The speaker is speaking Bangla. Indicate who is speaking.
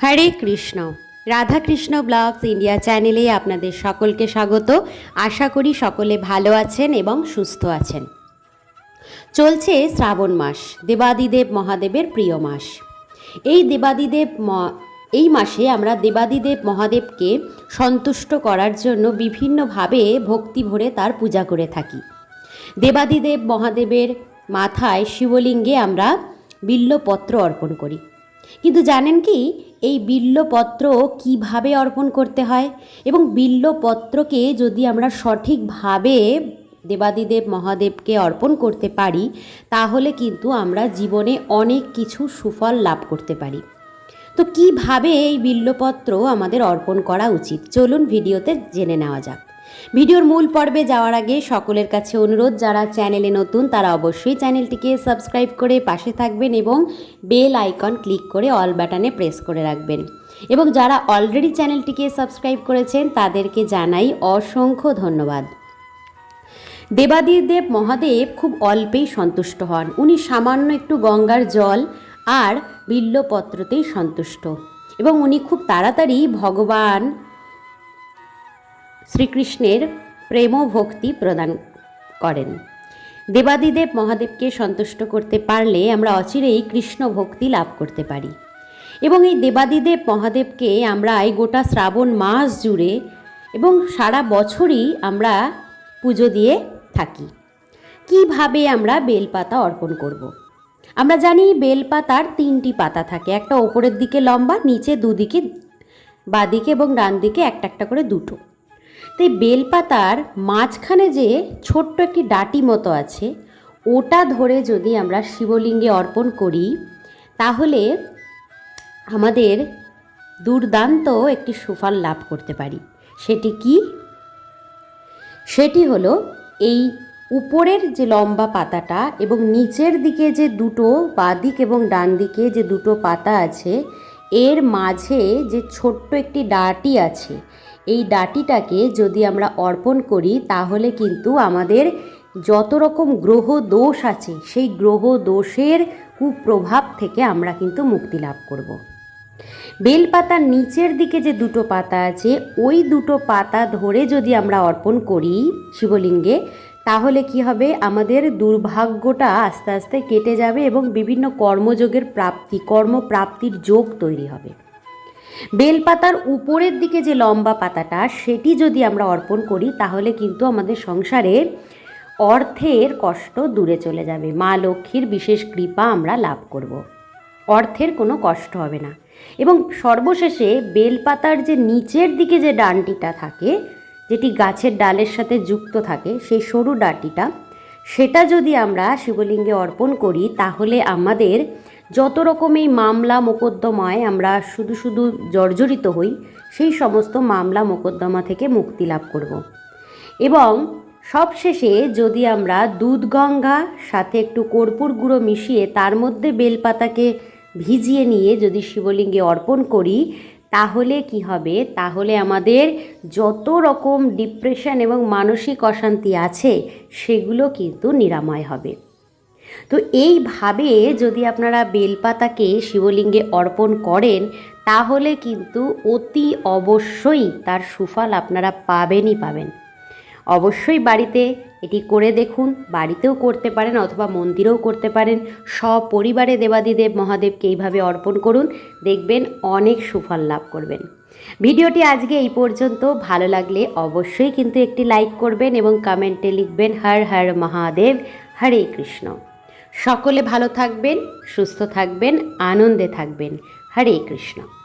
Speaker 1: হরে কৃষ্ণ। রাধাকৃষ্ণ ব্লগস ইন্ডিয়া চ্যানেলে আপনাদের সকলকে স্বাগত। আশা করি সকলে ভালো আছেন এবং সুস্থ আছেন। চলছে শ্রাবণ মাস, দেবাদিদেব মহাদেবের প্রিয় মাস। এই দেবাদিদেব এই মাসে আমরা দেবাদিদেব মহাদেবকে সন্তুষ্ট করার জন্য বিভিন্নভাবে ভক্তি ভরে তার পূজা করে থাকি। দেবাদিদেব মহাদেবের মাথায় শিবলিঙ্গে আমরা বিল্লপত্র অর্পণ করি। কিন্তু জানেন কি, এই বিল্লপত্র কীভাবে অর্পণ করতে হয়? এবং বিল্লপত্রকে যদি আমরা সঠিকভাবে দেবাদিদেব মহাদেবকে অর্পণ করতে পারি, তাহলে কিন্তু আমরা জীবনে অনেক কিছু সুফল লাভ করতে পারি। তো কীভাবে এই বিল্লপত্র আমাদের অর্পণ করা উচিত? চলুন ভিডিওতে জেনে নেওয়া যাক। ভিডিওর মূল পর্বে যাওয়ার আগে সকলের কাছে অনুরোধ, যারা চ্যানেলে নতুন, তারা অবশ্যই চ্যানেলটিকে সাবস্ক্রাইব করে পাশে থাকবেন এবং বেল আইকন ক্লিক করে অল বাটনে প্রেস করে রাখবেন। এবং যারা অলরেডি চ্যানেলটিকে সাবস্ক্রাইব করেছেন, তাদেরকে জানাই অসংখ্য ধন্যবাদ। দেবাদিদেব মহাদেব খুব অল্পেই সন্তুষ্ট হন। উনি সামান্য একটু গঙ্গার জল আর বিল্লপত্রতেই সন্তুষ্ট। এবং উনি খুব তাড়াতাড়ি ভগবান শ্রীকৃষ্ণের প্রেম ভক্তি প্রদান করেন। দেবাদিদেব মহাদেবকে সন্তুষ্ট করতে পারলে আমরা অচিরেই কৃষ্ণ ভক্তি লাভ করতে পারি। এবং এই দেবাদিদেব মহাদেবকে আমরা এই গোটা শ্রাবণ মাস জুড়ে এবং সারা বছরই আমরা পুজো দিয়ে থাকি। কীভাবে আমরা বেলপাতা অর্পণ করব। আমরা জানি বেলপাতার তিনটি পাতা থাকে, একটা ওপরের দিকে লম্বা, নিচে দুদিকে বাদিকে এবং ডান দিকে একটা একটা করে দুটো। তো এই বেলপাতার মাঝখানে যে ছোট্ট একটি ডাটি মতো আছে, ওটা ধরে যদি আমরা শিবলিঙ্গে অর্পণ করি, তাহলে আমাদের দুর্দান্ত একটি সুফল লাভ করতে পারি। সেটি কি? সেটি হলো এই উপরের যে লম্বা পাতাটা এবং নিচের দিকে যে দুটো বাঁ দিক এবং ডান দিকে যে দুটো পাতা আছে এর মাঝে যে ছোট্ট একটি ডাটি আছে, এই ডাটিটাকে যদি আমরা অর্পণ করি, তাহলে কিন্তু আমাদের যত রকম গ্রহ দোষ আছে, সেই গ্রহ দোষের কুপ্রভাব থেকে আমরা কিন্তু মুক্তি লাভ করব। বেলপাতার নিচের দিকে যে দুটো পাতা আছে, ওই দুটো পাতা ধরে যদি আমরা অর্পণ করি, শিবলিঙ্গে তাহলে কি হবে? আমাদের দুর্ভাগ্যটা আস্তে আস্তে কেটে যাবে এবং বিভিন্ন কর্মযোগের প্রাপ্তি, কর্মপ্রাপ্তির যোগ তৈরি হবে। বেলপাতার উপরের দিকে যে লম্বা পাতাটা, সেটি যদি আমরা অর্পণ করি, তাহলে কিন্তু আমাদের সংসারে অর্থের কষ্ট দূরে চলে যাবে। মা লক্ষ্মীর বিশেষ কৃপা আমরা লাভ করব। অর্থের কোনো কষ্ট হবে না। এবং সর্বশেষে বেলপাতার যে নিচের দিকে যে ডানটিটা থাকে যেটি গাছের ডালের সাথে যুক্ত থাকে, সেই সরু ডাঁটিটা, সেটা যদি আমরা শিবলিঙ্গে অর্পণ করি, তাহলে আমাদের যত রকম এই মামলা মোকদ্দমায় আমরা শুধু শুধু জর্জরিত হই, সেই সমস্ত মামলা মোকদ্দমা থেকে মুক্তি লাভ করব। এবং সবশেষে যদি আমরা দুধ গঙ্গা, সাথে একটু কর্পূর গুঁড়ো মিশিয়ে তার মধ্যে বেলপাতাকে ভিজিয়ে নিয়ে যদি শিবলিঙ্গে অর্পণ করি তাহলে কি হবে? তাহলে আমাদের যত রকম ডিপ্রেশন এবং মানসিক অশান্তি আছে, সেগুলো কিন্তু নিরাময় হবে। তো এইভাবে যদি আপনারা বেলপাতাকে শিবলিঙ্গে অর্পণ করেন, তাহলে কিন্তু অতি অবশ্যই তার সুফল আপনারা পাবেনই পাবেন। অবশ্যই বাড়িতে এটি করে দেখুন, বাড়িতেও করতে পারেন অথবা মন্দিরেও করতে পারেন। সপরিবারে দেবাদিদেব মহাদেবকে এইভাবে অর্পণ করুন, দেখবেন অনেক সুফল লাভ করবেন। ভিডিওটি আজকে এই পর্যন্ত। ভালো লাগলে অবশ্যই কিন্তু একটি লাইক করবেন এবং কমেন্টে লিখবেন, হর হর মহাদেব, হরে কৃষ্ণ। সকলে ভালো থাকবেন, সুস্থ থাকবেন, আনন্দে থাকবেন। হরে কৃষ্ণ।